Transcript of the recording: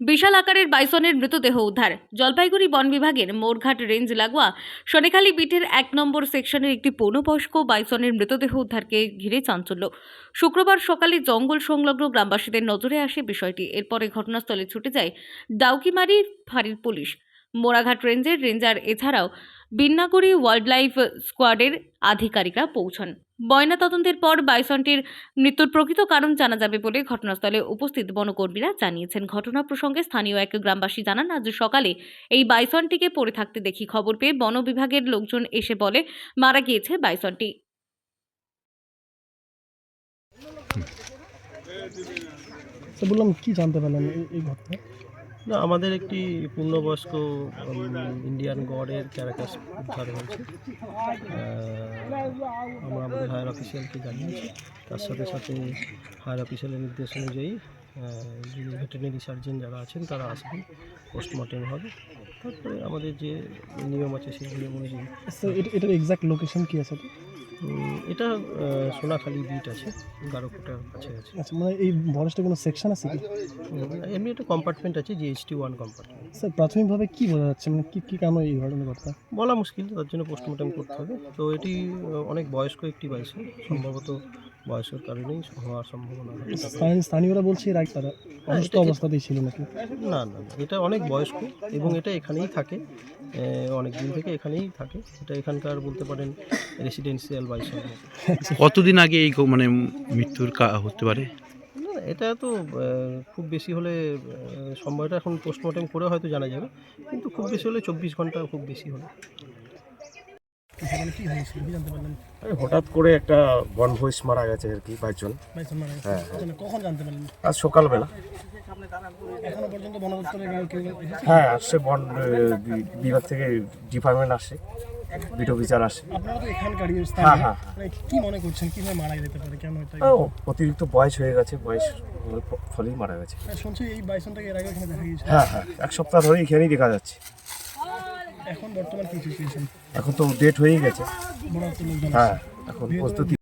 বিশাল আকারের বাইসনের মৃতদেহ উদ্ধার। জলপাইগুড়ি বন বিভাগের মোরঘাট রেঞ্জ লাগোয়া সনেখালী বিটের এক নম্বর সেকশনের একটি পৌনবয়স্ক বাইসনের মৃতদেহ উদ্ধারকে ঘিরে চাঞ্চল্য। শুক্রবার সকালে জঙ্গল সংলগ্ন গ্রামবাসীদের নজরে আসে বিষয়টি। এরপরে ঘটনাস্থলে ছুটে যায় ডাউকিমারি ফাঁড়ির পুলিশ। মোরাঘাট রেঞ্জের রেঞ্জার। এছাড়াও বিন্নাগুড়ি ওয়াইল্ড লাইফ স্কোয়াডের আধিকারিকরা পৌঁছন। ময়না তদন্তের পর বাইসনটির মৃত্যুর প্রকৃত কারণ জানা যাবে বলে ঘটনাস্থলে উপস্থিত বনকর্মীরা জানিয়েছেন। ঘটনা প্রসঙ্গে স্থানীয় এক গ্রামবাসী জানান আজ সকালে এই বাইসনটিকে পড়ে থাকতে দেখি। খবর পেয়ে বন বিভাগের লোকজন এসে বলে মারা গিয়েছে বাইসনটি। বললাম কি জানতে পারলেন এই- এই ঘটনা? না, আমাদের একটি পূর্ণবয়স্ক ইন্ডিয়ান গডের ক্যারাকাস উদ্ধার হয়েছে। আমরা আমাদের হায়ার অফিসিয়ালকে জানিয়েছি। তার সাথে সাথে হায়ার অফিসিয়ালের নির্দেশ অনুযায়ী যিনি ভেটেরিনারি সার্জন যারা আছেন, তারা আসবেন। পোস্টমর্টেম হবে। তারপরে আমাদের যে নিয়ম আছে, সেই নিয়ম অনুযায়ী। এটা এটার এক্সাক্ট লোকেশন কী আছে? এটা সোনাখালি বিট আছে গারোকোটার কাছে আছে। আচ্ছা মানে এই ফরেস্টে কোনো সেকশন আছে কি? এমনি একটা কম্পার্টমেন্ট আছে জিএসটি ওয়ান কম্পার্টমেন্ট স্যার প্রাথমিকভাবে কি বোঝা যাচ্ছে? মানে কি কি কারণে এই ঘটনার কথা? বলা মুশকিল তার জন্য পোস্টমর্টম করতে হবে। তো এটি অনেক বয়স্ক একটি বাইসন সম্ভবত বয়সের কারণেই হওয়ার সম্ভাবনা আছে। স্থানীয়রা বলছে এর আগে তারা অসুস্থ এটা- অবস্থাতেই ছিল নাকি? না না না, এটা অনেক বয়স্ক এবং এটা এখানেই থাকে। অনেক দিন থেকে এখানেই থাকে। এটা এখানকার বলতে পারেন রেসিডেন্সিয়াল কতদিন আগে এই মানে মৃত্যুর কা- হতে পারে? এটা তো খুব বেশি হলে সম্ভবত এখন পোস্টমর্টম করে হয়তো জানা যাবে কিন্তু খুব বেশি হলে চব্বিশ ঘণ্টা খুব বেশি হলে। হঠাৎ করে একটা বনভোজ মারা গেছে আর কি গেছে। হ্যাঁ, কখন জানতে পারলেন? আজ সকালবেলা। এখনও পর্যন্ত বন? হ্যাঁ আসছে বন বিভাগ থেকে ডিপার্টমেন্ট আসছে। বিট বিচার তো এখানকারই হ্যাঁ হ্যাঁ মানে কি মনে করছেন? কীভাবে মারা যেতে পারে? কেন ও, অতিরিক্ত বয়স হয়ে গেছে বয়স ফলেই মারা গেছে। শুনছি এই বাইসনটাকে এর আগে এখানে দেখা গিয়েছে হ্যাঁ হ্যাঁ এক সপ্তাহ ধরে এখানেই দেখা যাচ্ছে। এখন বর্তমান কি সিচুয়েশন এখন তো ডেট হয়েই গেছে। হ্যাঁ এখন প্রস্তুতি